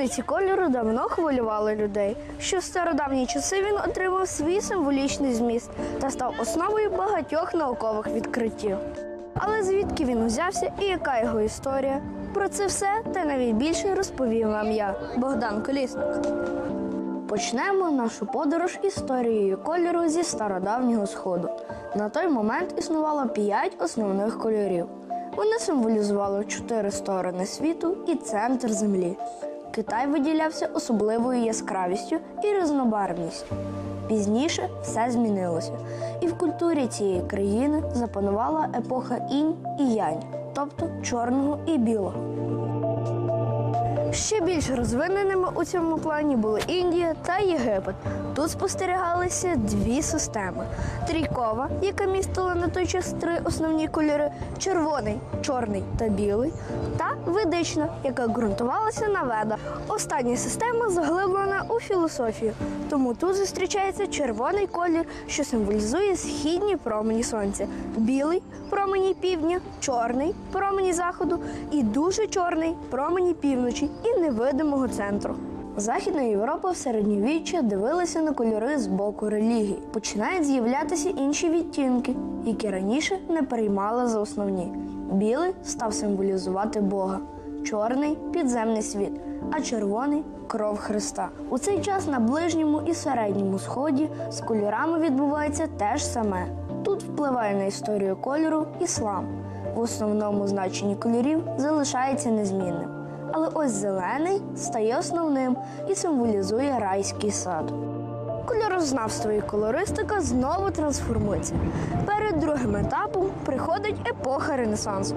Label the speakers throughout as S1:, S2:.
S1: Одиниці кольору давно хвилювали людей. Ще в стародавні часи він отримав свій символічний зміст та став основою багатьох наукових відкриттів. Але звідки він узявся і яка його історія? Про це все та навіть більше розповім вам я, Богдан Колісник. Почнемо нашу подорож історією кольору зі стародавнього сходу. На той момент існувало п'ять основних кольорів. Вони символізували чотири сторони світу і центр землі. Китай виділявся особливою яскравістю і різнобарвністю. Пізніше все змінилося, і в культурі цієї країни запанувала епоха інь і янь, тобто чорного і білого. Ще більш розвиненими у цьому плані були Індія та Єгипет. Тут спостерігалися дві системи: трійкова, яка містила на той час три основні кольори: червоний, чорний та білий, та ведична, яка ґрунтувалася на ведах. Остання система заглиблена у філософію. Тому тут зустрічається червоний колір, що символізує східні промені сонця, білий промені півдня, чорний промені заходу і дуже чорний промені півночі і невидимого центру. Західна Європа в середньовіччя дивилася на кольори з боку релігії. Починають з'являтися інші відтінки, які раніше не приймали за основні. Білий став символізувати Бога, чорний підземний світ, а червоний кров Христа. У цей час на ближньому і середньому сході з кольорами відбувається те ж саме. Тут впливає на історію кольору іслам. В основному значенні кольорів залишається незмінним. Але ось зелений стає основним і символізує райський сад. Кольорознавство і колористика знову трансформується. Перед другим етапом приходить епоха Ренесансу.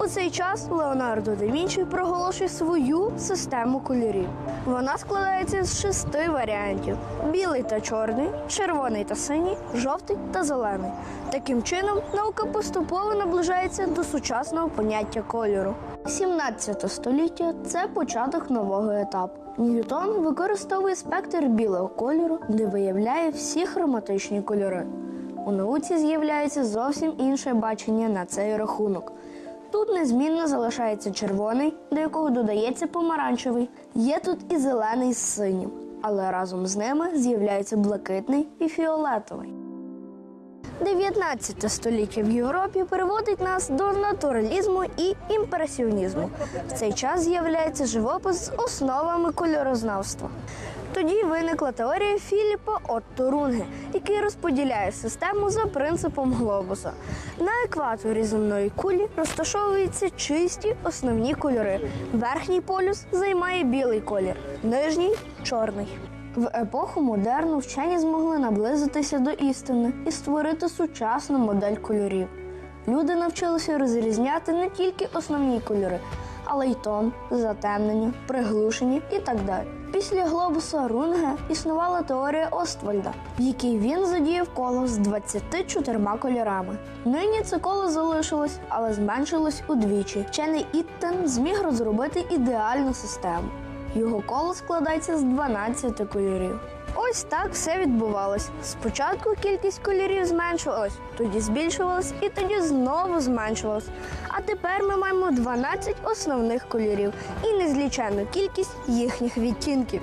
S1: У цей час Леонардо да Вінчі проголошує свою систему кольорів. Вона складається з шести варіантів: білий та чорний, червоний та синій, жовтий та зелений. Таким чином, наука поступово наближається до сучасного поняття кольору. 17 століття це початок нового етапу. Ньютон використовує спектр білого кольору, де виявляє всі хроматичні кольори. У науці з'являється зовсім інше бачення на цей рахунок. Тут незмінно залишається червоний, до якого додається помаранчевий. Є тут і зелений з синім, але разом з ними з'являється блакитний і фіолетовий. 19 століття в Європі переводить нас до натуралізму і імпресіонізму. В цей час з'являється живопис з основами кольорознавства. Тоді виникла теорія Філіпа Отто який розподіляє систему за принципом глобуса. На екваторі земної кулі розташовуються чисті основні кольори. Верхній полюс займає білий колір, нижній чорний. В епоху модерну вчені змогли наблизитися до істини і створити сучасну модель кольорів. Люди навчилися розрізняти не тільки основні кольори, але й тон, затемнення, приглушення і так далі. Після глобуса Рунге існувала теорія Оствальда, в якій він задіяв коло з 24 кольорами. Нині це коло залишилось, але зменшилось удвічі. Вчений Іттен зміг розробити ідеальну систему. Його коло складається з 12 кольорів. Ось так все відбувалось. Спочатку кількість кольорів зменшувалась, тоді збільшувалась і тоді знову зменшувалась. А тепер ми маємо 12 основних кольорів і незліченну кількість їхніх відтінків.